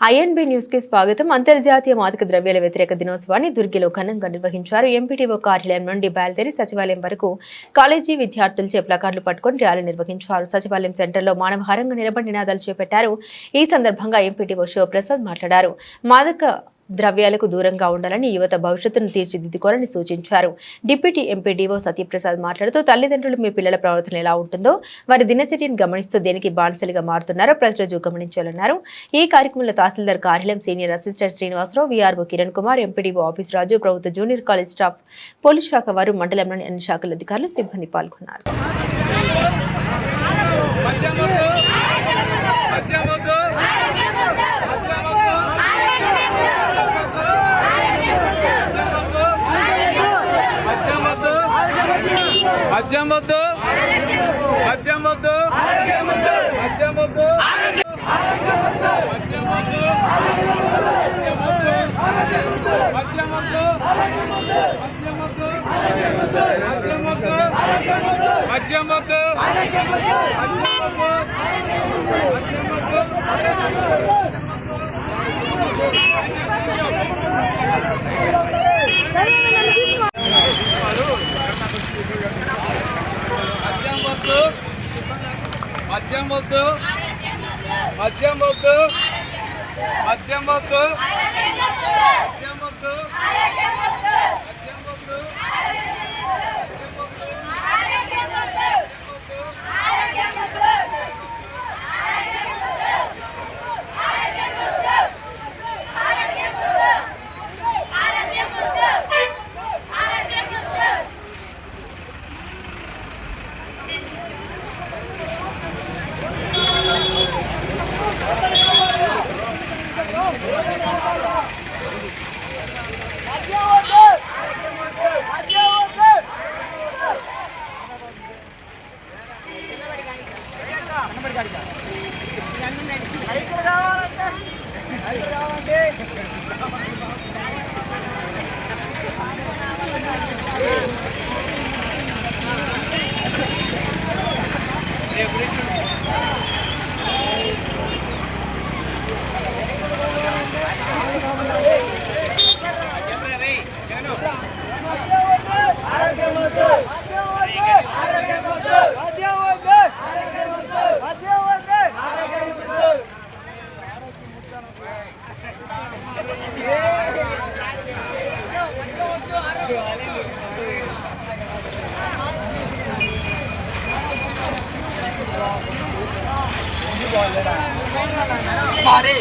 INB న్యూస్కి స్వాగతం. అంతర్జాతీయ మాదక ద్రవ్యాల వ్యతిరేక దినోత్సవాన్ని దుర్గిలో ఘనంగా నిర్వహించారు ఎంపీటీఓ కార్యాలయం నుండి బయలుదేరి సచివాలయం వరకు కాలేజీ విద్యార్థులు చే ప్లకార్డులు పట్టుకుని ర్యాలీ నిర్వహించారు. సచివాలయం సెంటర్లో మానవహారంగా నిలబడి నినాదాలు చేపట్టారు. ఈ సందర్భంగా ఎంపీటీఓ శివప్రసాద్ మాట్లాడారు. మాదక ద్రవ్యాలకు దూరంగా ఉండాలని యువత భవిష్యత్తును తీర్చిదిద్దుకోవాలని సూచించారు. డిప్యూటీ ఎంపీ డివో సత్యప్రసాద్ మాట్లాడుతూ తల్లిదండ్రులు మీ పిల్లల ప్రవర్తన ఎలా ఉంటుందో వారి దినచర్యను గమనిస్తూ దేనికి బానిసలుగా మారుతున్నారో ప్రతిరోజు గమనించాలన్నారు. ఈ కార్యక్రమంలో తహసీల్దార్ కార్యాలయం senior assistant Srinivasarao VRO Kiran Kumar MPDO office Raju ప్రభుత్వ జూనియర్ కాలేజ్ స్టాఫ్ పోలీస్ శాఖ వారు మండలంలోని అన్ని శాఖల అధికారులు సిబ్బంది పాల్గొన్నారు. మద్యం వద్దు. మద్యం వద్దు. మద్యం వద్దు. మద్యం వద్దు. మద్యం వద్దు. మద్యం వద్దు మద్యం వద్దు మద్యం వద్దు. మద్యం వద్దు. మద్యం వద్దు. మద్యం వద్దు. మద్యం వద్దు. రైతులు కావాలంటే రైతులు కావాలంటే பாரு.